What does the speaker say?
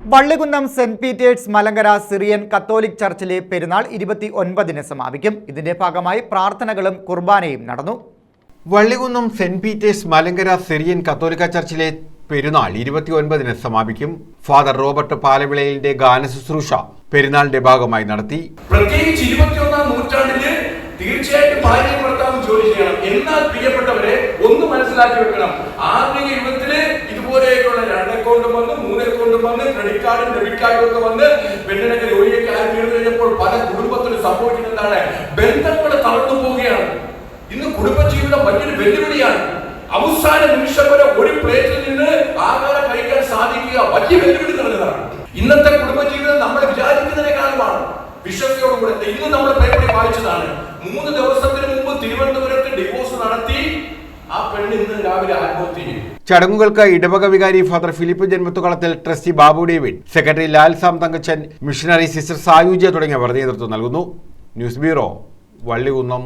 Vallikunnam Saint Peter's Malankara Syrian Catholic ചർച്ചിലെ പെരുന്നാൾ ഇരുപത്തി ഒൻപതിന് സമാപിക്കും. ഇതിന്റെ ഭാഗമായി പ്രാർത്ഥനകളും കുർബാനയും നടന്നു. Vallikunnam Saint Peter's Malankara Syrian കത്തോലിക്ക ചർച്ചിലെ പെരുന്നാൾ ഇരുപത്തി ഒൻപതിന് സമാപിക്കും. ഫാദർ റോബർട്ട് പാലവിളയിലിന്റെ ഗാനശുശ്രൂഷ പെരുന്നാളിന്റെ ഭാഗമായി നടത്തി. പ്രത്യേകിച്ച് ഇരുപത്തിയൊന്നാം നൂറ്റാണ്ടിൽ തീർച്ചയായിട്ടും ഭാര്യയും ഭർത്താവും ജോലി ചെയ്യണം. എന്നാൽ പ്രിയപ്പെട്ടവരെ ഒന്ന് മനസ്സിലാക്കി വെക്കണം. ആധുനിക യുഗത്തിൽ ഇതുപോലെയൊക്കെയുള്ള രണ്ട് അക്കൗണ്ടും വന്ന് മൂന്ന് അക്കൗണ്ടും വന്ന് ക്രെഡിറ്റ് കാർഡും ഡെബിറ്റ് കാർഡും ഒക്കെ വന്ന് പെണ്ണിനൊക്കെ ജോലിയൊക്കെ ആയി തീർന്നു കഴിഞ്ഞപ്പോൾ പല കുടുംബത്തിലും സംഭവിക്കുന്നതാണ് ബന്ധങ്ങൾ തളർന്നു പോവുകയാണ്. ഇന്ന് കുടുംബജീവിതം വലിയൊരു വെല്ലുവിളിയാണ്. അവസാന നിമിഷം വരെ ഒരു പ്ലേറ്റിൽ നിന്ന് ആഹാരം കഴിക്കാൻ സാധിക്കുക വലിയ വെല്ലുവിളി നിറഞ്ഞതാണ്. ഇന്നത്തെ കുടുംബജീവിതം നമ്മൾ വിചാരിക്കുന്നതിനേക്കാളുമാണ് വിശ്വസയോടുകൂടെ ഇന്ന് നമ്മൾ പേപ്പറിൽ വായിച്ചതാണ്. മൂന്ന് ദിവസത്തിന് മുമ്പ് തിരുവനന്തപുരത്ത് ഡിവോഴ്സ് നടത്തി ചടങ്ങുകൾക്ക് ഇടവക വികാരി father Philip Janmathukalathil trustee Babu David secretary Lal Sam Thankachan missionary sister Sayuja തുടങ്ങിയവർ നേതൃത്വം നൽകുന്നു. News bureau Vallikunnam.